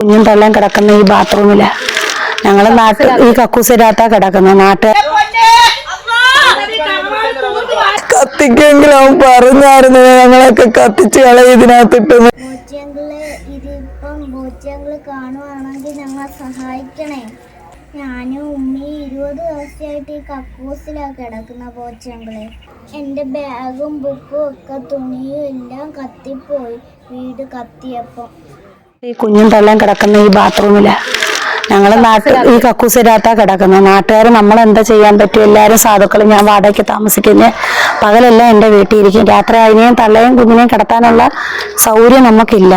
കുഞ്ഞും തള്ളയും കിടക്കുന്ന ഈ ബാത്റൂമിൽ. ഞങ്ങൾ നാട്ടിൽ ഈ കക്കൂസിനകത്താ കിടക്കുന്ന നാട്ടുകാർ കത്തിക്കെങ്കിലും അവൻ പറഞ്ഞായിരുന്നു ഞങ്ങളൊക്കെ കത്തിച്ച് കളയും ഇതിനകത്തിട്ട് ഇതിപ്പം ബോച്ചങ്ങൾ കാണുവാണെങ്കിൽ ഞങ്ങളെ സഹായിക്കണേ. ഞാനും ഉമ്മയും ഇരുപത് ദിവസമായിട്ട് ഈ കക്കൂസിലാണ് കിടക്കുന്ന ബോച്ചങ്ങൾ എന്റെ ബാഗും ബുക്കും ഒക്കെ തുണിയും എല്ലാം കത്തിപ്പോയി വീട് കത്തിയപ്പം. ഈ കുഞ്ഞും തള്ളയും കിടക്കുന്ന ഈ ബാത്റൂമിൽ. ഞങ്ങൾ നാട്ടിൽ ഈ കക്കൂസിനകത്താ കിടക്കുന്നത് നാട്ടുകാർ നമ്മൾ എന്താ ചെയ്യാൻ പറ്റും? എല്ലാവരും സാധുക്കളും. ഞാൻ വാടകയ്ക്ക് താമസിക്കുന്നത് പകലെല്ലാം എന്റെ വീട്ടിൽ ഇരിക്കും. രാത്രി അതിനെയും തള്ളയും കുഞ്ഞിനെയും കിടത്താനുള്ള സൗകര്യം നമുക്കില്ല.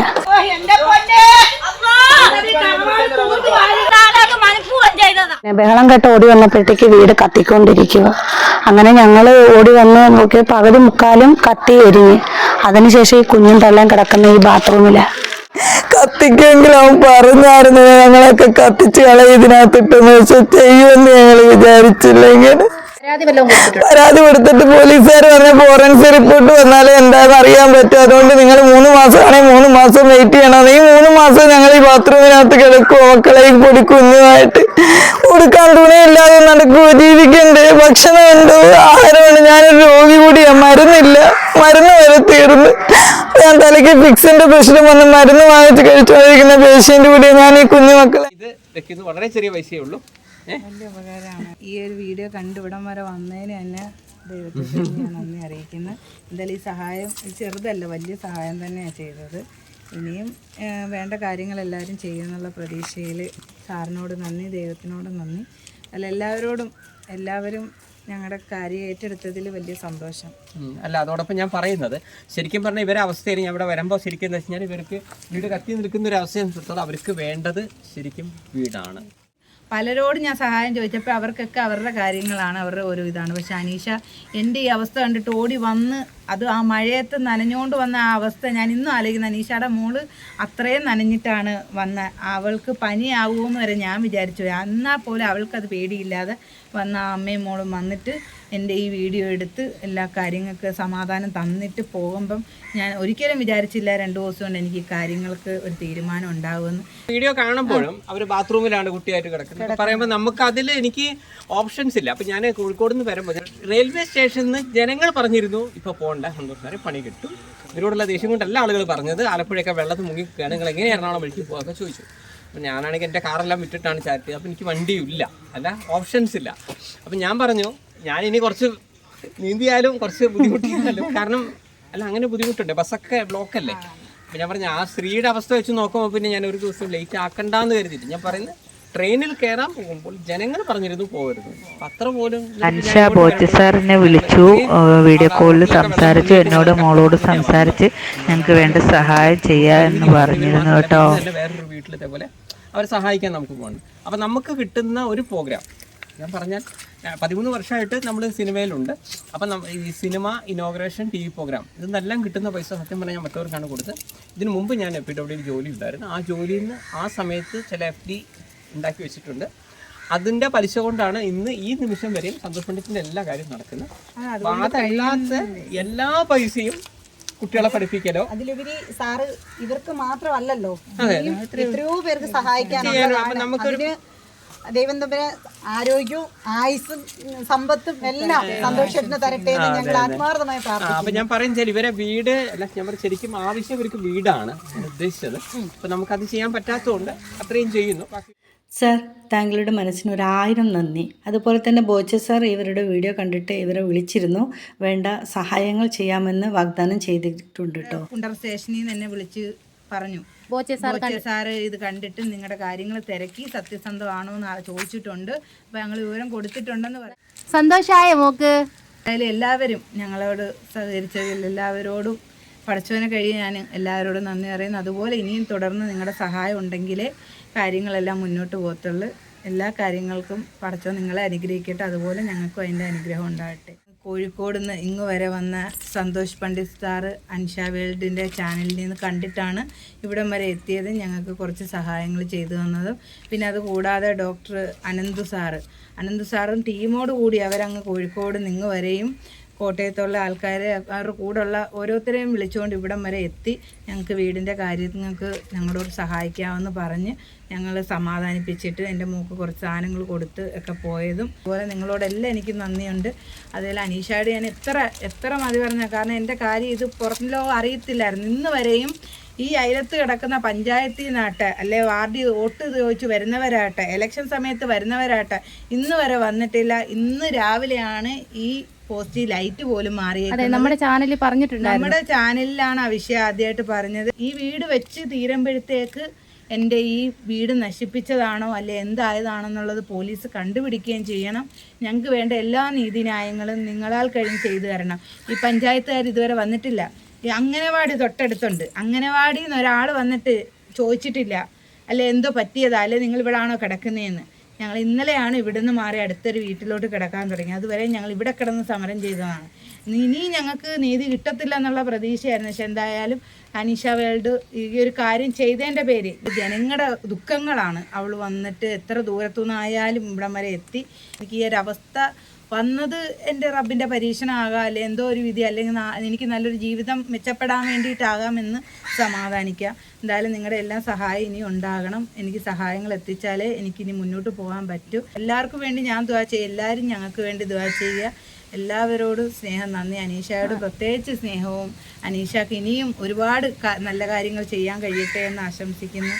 ബഹളം കേട്ട് ഓടി വന്നപ്പോഴത്തേക്ക് വീട് കത്തിക്കൊണ്ടിരിക്കുക അങ്ങനെ ഞങ്ങൾ ഓടി വന്ന് നോക്കിയ പകുതി മുക്കാലും കത്തി എരിഞ്ഞ്. അതിനുശേഷം ഈ കുഞ്ഞും തള്ളയും കിടക്കുന്ന ഈ ബാത്റൂമിൽ. കത്തിക്കെങ്കിലും അവൻ പറഞ്ഞായിരുന്നു ഞങ്ങളൊക്കെ കത്തിച്ച് കളയും ഇതിനകത്തിട്ടെന്ന് പക്ഷെ ചെയ്യുമെന്ന് ഞങ്ങൾ വിചാരിച്ചില്ല ഇങ്ങനെ പരാതി കൊടുത്തിട്ട് പോലീസുകാർ പറഞ്ഞ ഫോറൻസിക് റിപ്പോർട്ട് വന്നാലേ എന്താണെന്ന് അറിയാൻ പറ്റും. അതുകൊണ്ട് നിങ്ങൾ മൂന്ന് മാസമാണെങ്കിൽ മൂന്ന് മാസം വെയിറ്റ് ചെയ്യണം. ഈ മൂന്ന് മാസം ഞങ്ങൾ ഈ ബാത്റൂമിനകത്ത് കിടക്കും മക്കളെ ഈ പൊടി കുഞ്ഞുമായിട്ട് കൊടുക്കാൻ തുണിയില്ലാതെ നടക്കുമോ ജീവിക്കണ്ടേ. ഭക്ഷണമുണ്ട് ആഹാരമുണ്ട് ഞാനൊരു രോഗി കൂടിയാ മരുന്നില്ല. മരുന്ന് വരെ തീർന്ന്. ഞാൻ തലയ്ക്ക് ഫിക്സിന്റെ പ്രശ്നം വന്ന് മരുന്ന് വാങ്ങിച്ച് കഴിച്ചുകൊണ്ടിരിക്കുന്ന പേഷ്യന്റ് കൂടിയാ ഞാൻ ഈ കുഞ്ഞുമക്കളെ ഇത് വെക്കുന്നത് വളരെ ചെറിയ പൈസയേ ഉള്ളൂ. വലിയ ഉപകാരമാണ്. ഈ ഒരു വീഡിയോ കണ്ടിവിടം വരെ വന്നതിന് തന്നെ ദൈവത്തിന് ഞാൻ നന്ദി അറിയിക്കുന്നു. എന്തായാലും ഈ സഹായം ചെറുതല്ല വലിയ സഹായം തന്നെയാണ് ചെയ്തത്. ഇനിയും വേണ്ട കാര്യങ്ങളെല്ലാവരും ചെയ്യുമെന്നുള്ള പ്രതീക്ഷയിൽ സാറിനോട് നന്ദി ദൈവത്തിനോട് നന്ദി. അല്ല എല്ലാവരോടും എല്ലാവരും ഞങ്ങളുടെ കാര്യം ഏറ്റെടുത്തതിൽ വലിയ സന്തോഷം. അല്ല അതോടൊപ്പം ഞാൻ പറയുന്നത് ശരിക്കും പറഞ്ഞാൽ ഇവരെ അവസ്ഥയിൽ ഞാൻ ഇവിടെ വരുമ്പോൾ ശരിക്കും എന്താ വെച്ചാൽ ഇവർക്ക് വീട് കത്തി നിൽക്കുന്ന ഒരു സംബന്ധിച്ചിടത്തോളം അവർക്ക് വേണ്ടത് ശരിക്കും വീടാണ്. പലരോടും ഞാൻ സഹായം ചോദിച്ചപ്പോൾ അവർക്കൊക്കെ അവരുടെ കാര്യങ്ങളാണ് അവരുടെ ഓരോ ഇതാണ്. പക്ഷെ അനീഷ എന്റെ ഈ അവസ്ഥ കണ്ടിട്ട് ഓടി വന്ന് അത് ആ മഴയത്ത് നനഞ്ഞുകൊണ്ട് വന്ന ആ അവസ്ഥ ഞാൻ ഇന്നും ആലോചിക്കുന്നത് അനീഷയുടെ മോൾ അത്രയും നനഞ്ഞിട്ടാണ് വന്ന. അവൾക്ക് പനിയാവുമെന്ന് വരെ ഞാൻ വിചാരിച്ചു. എന്നാൽ പോലും അവൾക്കത് പേടിയില്ലാതെ വന്ന ആ അമ്മയും മോളും വന്നിട്ട് എന്റെ ഈ വീഡിയോ എടുത്ത് എല്ലാ കാര്യങ്ങൾക്ക് സമാധാനം തന്നിട്ട് പോകുമ്പം ഞാൻ ഒരിക്കലും വിചാരിച്ചില്ല രണ്ടു ദിവസം കൊണ്ട് എനിക്ക് ഈ കാര്യങ്ങൾക്ക് ഒരു തീരുമാനം ഉണ്ടാകുമെന്ന് വീഡിയോ കാണുമ്പോഴും അവർ ബാത്റൂമിലാണ് കുട്ടിയായിട്ട് കിടക്കുന്നത്. പറയുമ്പോൾ നമുക്ക് അതിൽ എനിക്ക് ഓപ്ഷൻസ് ഇല്ല. അപ്പം ഞാൻ കോഴിക്കോട് നിന്ന് വരുമ്പോൾ റെയിൽവേ സ്റ്റേഷനിൽ നിന്ന് ജനങ്ങൾ പറഞ്ഞിരുന്നു ഇപ്പോൾ പോകണ്ട സന്തോഷം പണി കിട്ടും. ഇവരോടുള്ള ദേഷ്യം കൊണ്ടല്ല ആളുകൾ പറഞ്ഞത് ആലപ്പുഴയൊക്കെ വെള്ളത്തിൽ മുങ്ങിക്കുകയാണ് നിങ്ങൾ എങ്ങനെ എറണാകുളം വഴിക്ക് പോകാൻ ചോദിച്ചു. അപ്പം ഞാനാണെങ്കിൽ എന്റെ കാറെല്ലാം വിട്ടിട്ടാണ് ചെയ്തത് അപ്പം എനിക്ക് വണ്ടിയും ഇല്ല അല്ല ഓപ്ഷൻസ് ഇല്ല. അപ്പം ഞാൻ പറഞ്ഞു ഞാൻ ഇനി കുറച്ച് നീന്തിയാലും കുറച്ച് ബുദ്ധിമുട്ടിയാലും കാരണം അല്ല അങ്ങനെ ബുദ്ധിമുട്ടുണ്ട് ബസ്സൊക്കെ ബ്ലോക്ക് അല്ലേ അപ്പം ഞാൻ പറഞ്ഞു ആ സ്ത്രീയുടെ അവസ്ഥ വെച്ച് നോക്കുമ്പോൾ പിന്നെ ഞാൻ ഒരു ദിവസം ലേറ്റ് ആക്കണ്ടെന്ന് കരുതിയിട്ട് ഞാൻ പറയുന്നത് ട്രെയിനിൽ കയറാൻ പോകുമ്പോൾ ജനങ്ങൾ പറഞ്ഞിരുന്നു പോകരുത് അത്ര പോലും അൻഷ ബോച്ച് സാറിനെ വിളിച്ചു വീഡിയോ കോളിൽ സംസാരിച്ചു എന്നോട് മോളോട് സംസാരിച്ച് ഞങ്ങൾക്ക് വേണ്ട സഹായം ചെയ്യാ എന്ന് പറഞ്ഞിരുന്നു കേട്ടോ വേറൊരു വീട്ടിലത്തെ പോലെ അവരെ സഹായിക്കാൻ നമുക്ക് പോകണം അപ്പം നമുക്ക് കിട്ടുന്ന ഒരു പ്രോഗ്രാം ഞാൻ പറഞ്ഞാൽ പതിമൂന്ന് വർഷമായിട്ട് നമ്മൾ സിനിമയിലുണ്ട്. അപ്പം നമ്മൾ ഈ cinema inauguration T V programme ഇതെല്ലാം കിട്ടുന്ന പൈസ സത്യം പറഞ്ഞാൽ ഞാൻ മറ്റവർക്കാണ് കൊടുത്തത്. ഇതിനു മുമ്പ് ഞാൻ പി ഡബ്ല്യൂയിൽ ജോലി ഉണ്ടായിരുന്നു. ആ ജോലിയിൽ നിന്ന് ആ സമയത്ത് ചില എഫ് ഡി ഉണ്ടാക്കി വെച്ചിട്ടുണ്ട്. അതിന്റെ പലിശ കൊണ്ടാണ് ഇന്ന് ഈ നിമിഷം വരെയും സന്തോഷ് പണ്ഡിറ്റിന്റെ എല്ലാ കാര്യവും നടക്കുന്നത്. അതല്ലാത്ത എല്ലാ പൈസയും കുട്ടികളെ പഠിപ്പിക്കലോ? അതിലുപരി സാറ് ഇവർക്ക് മാത്രമല്ലല്ലോ. എത്രയോ പേർക്ക് സഹായിക്കാൻ നമുക്കൊരു- ദൈവം തമ്മിൽ ആരോഗ്യവും ആയുസ്സും സമ്പത്തും എല്ലാം സന്തോഷത്തിന് തരട്ടെ എന്ന് ഞങ്ങൾ ആത്മാർത്ഥമായി പ്രാർത്ഥിക്കുന്നു അപ്പൊ ഞാൻ പറയും പറയുന്നത് ഇവരെ വീട് അല്ല ഞാൻ പറയും ശരിക്കും ആവശ്യം ഇവർക്ക് വീടാണ് ഉദ്ദേശിച്ചത്. അപ്പൊ നമുക്കത് ചെയ്യാൻ പറ്റാത്തതുകൊണ്ട് അത്രയും ചെയ്യുന്നു. സർ താങ്കളുടെ മനസ്സിന് ഒരായിരം നന്ദി. അതുപോലെ തന്നെ ബോച്ച സാർ ഇവരുടെ വീഡിയോ കണ്ടിട്ട് ഇവരെ വിളിച്ചിരുന്നു. വേണ്ട സഹായങ്ങൾ ചെയ്യാമെന്ന് വാഗ്ദാനം ചെയ്തിട്ടുണ്ട് കേട്ടോ. കുണ്ടർ സ്റ്റേഷനിൽ നിന്ന് എന്നെ വിളിച്ച് പറഞ്ഞു. സാറ് ഇത് കണ്ടിട്ട് നിങ്ങളുടെ കാര്യങ്ങൾ തിരക്കി സത്യസന്ധമാണോ എന്ന് ചോദിച്ചിട്ടുണ്ട് അപ്പൊ ഞങ്ങൾ വിവരം കൊടുത്തിട്ടുണ്ടെന്ന് പറയാം സന്തോഷായ മോക്ക്? എന്തായാലും എല്ലാവരും ഞങ്ങളോട് സഹകരിച്ചതിൽ എല്ലാവരോടും പഠിച്ചവനെ കഴിയും. ഞാൻ എല്ലാവരോടും നന്ദി പറയുന്നു. അതുപോലെ ഇനിയും തുടർന്ന് നിങ്ങളുടെ സഹായം ഉണ്ടെങ്കിലേ കാര്യങ്ങളെല്ലാം മുന്നോട്ട് പോകത്തുള്ളൂ. എല്ലാ കാര്യങ്ങൾക്കും പഠിച്ചോ നിങ്ങളെ അനുഗ്രഹിക്കട്ടെ. അതുപോലെ ഞങ്ങൾക്കും അതിന്റെ അനുഗ്രഹം ഉണ്ടാകട്ടെ. കോഴിക്കോട് നിന്ന് ഇങ്ങ് വരെ വന്ന സന്തോഷ് പണ്ഡിറ്റ് സ്റ്റാർ അൻഷ വേൾഡിന്റെ ചാനലിൽ നിന്ന് കണ്ടിട്ടാണ് ഇവിടം വരെ എത്തിയത്. ഞങ്ങൾക്ക് കുറച്ച് സഹായങ്ങൾ ചെയ്തു തന്നതും. പിന്നെ അതുകൂടാതെ ഡോക്ടർ അനന്തു സാറ്. അനന്തു സാറും ടീമോട് കൂടി അവരങ്ങ് കോഴിക്കോട് നിന്ന് വരെയും കോട്ടയത്തുള്ള ആൾക്കാരെ അവരുടെ കൂടെയുള്ള ഓരോരുത്തരെയും വിളിച്ചുകൊണ്ട് ഇവിടം വരെ എത്തി. ഞങ്ങൾക്ക് വീടിന്റെ കാര്യങ്ങൾക്ക് ഞങ്ങളോട് സഹായിക്കാമെന്ന് പറഞ്ഞ് ഞങ്ങൾ സമാധാനിപ്പിച്ചിട്ട് എന്റെ മൂക്ക് കുറച്ച് സാധനങ്ങൾ കൊടുത്ത് ഒക്കെ പോയതും. അതുപോലെ നിങ്ങളോടെല്ലാം എനിക്ക് നന്ദിയുണ്ട്. അതിൽ അനീഷയോട് ഞാൻ എത്ര എത്ര മതി പറഞ്ഞ കാരണം എന്റെ കാര്യം ഇത് പുറം അറിയത്തില്ലായിരുന്നു. ഇന്ന് വരെയും ഈ അയലത്ത് കിടക്കുന്ന പഞ്ചായത്തിൽ നിന്നാട്ടെ അല്ലെ വാർഡിൽ വോട്ട് ചോദിച്ച് വരുന്നവരാട്ടെ ഇലക്ഷൻ സമയത്ത് വരുന്നവരാട്ടെ ഇന്ന് വരെ വന്നിട്ടില്ല. ഇന്ന് രാവിലെയാണ് ഈ പോസ്റ്റ് ലൈറ്റ് പോലും മാറിയത് നമ്മുടെ ചാനലിൽ പറഞ്ഞിട്ടുണ്ട് നമ്മുടെ ചാനലിലാണ് ആ വിഷയം ആദ്യമായിട്ട് പറഞ്ഞത്. ഈ വീട് വെച്ച് തീരുമ്പോഴത്തേക്ക് എന്റെ ഈ വീട് നശിപ്പിച്ചതാണോ അല്ലെ എന്തായതാണെന്നുള്ളത് പോലീസ് കണ്ടുപിടിക്കുകയും ചെയ്യണം. ഞങ്ങൾക്ക് വേണ്ട എല്ലാ നീതിന്യായങ്ങളും നിങ്ങളാൽ കഴിഞ്ഞ് ചെയ്തു തരണം. ഈ പഞ്ചായത്തുകാർ ഇതുവരെ വന്നിട്ടില്ല. അംഗനവാടി തൊട്ടടുത്തുണ്ട്. അംഗനവാടിയിൽ നിന്ന് ഒരാൾ വന്നിട്ട് ചോദിച്ചിട്ടില്ല. അല്ല എന്തോ പറ്റിയതാ? അല്ലെ നിങ്ങൾ ഇവിടെ ആണോ കിടക്കുന്നതെന്ന് ഞങ്ങൾ ഇന്നലെയാണ് ഇവിടുന്ന് മാറി അടുത്തൊരു വീട്ടിലോട്ട് കിടക്കാൻ തുടങ്ങി അതുവരെ ഞങ്ങൾ ഇവിടെ കിടന്ന് സമരം ചെയ്തതാണ്. ഇനി ഞങ്ങൾക്ക് നീതി കിട്ടത്തില്ല എന്നുള്ള പ്രതീക്ഷയായിരുന്നു. പക്ഷെ എന്തായാലും അനീഷ വേൾഡ് ഈ ഒരു കാര്യം ചെയ്തതിന്റെ പേര് ജനങ്ങളുടെ ദുഃഖങ്ങളാണ്. അവൾ വന്നിട്ട് എത്ര ദൂരത്തുനിന്നായാലും ഇവിടം വരെ എത്തി. എനിക്ക് ഈ ഒരു അവസ്ഥ വന്നത് എന്റെ റബ്ബിന്റെ പരീക്ഷണമാകാം അല്ലെ എന്തോ ഒരു വിധി അല്ലെങ്കിൽ എനിക്ക് നല്ലൊരു ജീവിതം മെച്ചപ്പെടാൻ വേണ്ടിയിട്ടാകാമെന്ന് സമാധാനിക്കുക. എന്തായാലും നിങ്ങളുടെ എല്ലാം സഹായം ഇനി ഉണ്ടാകണം. എനിക്ക് സഹായങ്ങൾ എത്തിച്ചാലേ എനിക്കിനി മുന്നോട്ട് പോകാൻ പറ്റൂ. എല്ലാവർക്കും വേണ്ടി ഞാൻ ദുവാ ചെയ്യുക. എല്ലാവരും ഞങ്ങൾക്ക് വേണ്ടി ദുവാ ചെയ്യുക. എല്ലാവരോടും സ്നേഹം നന്ദി. അനീഷയോട് പ്രത്യേകിച്ച് സ്നേഹവും അനീഷക്ക് ഇനിയും ഒരുപാട് നല്ല കാര്യങ്ങൾ ചെയ്യാൻ കഴിയട്ടെ എന്ന് ആശംസിക്കുന്നു.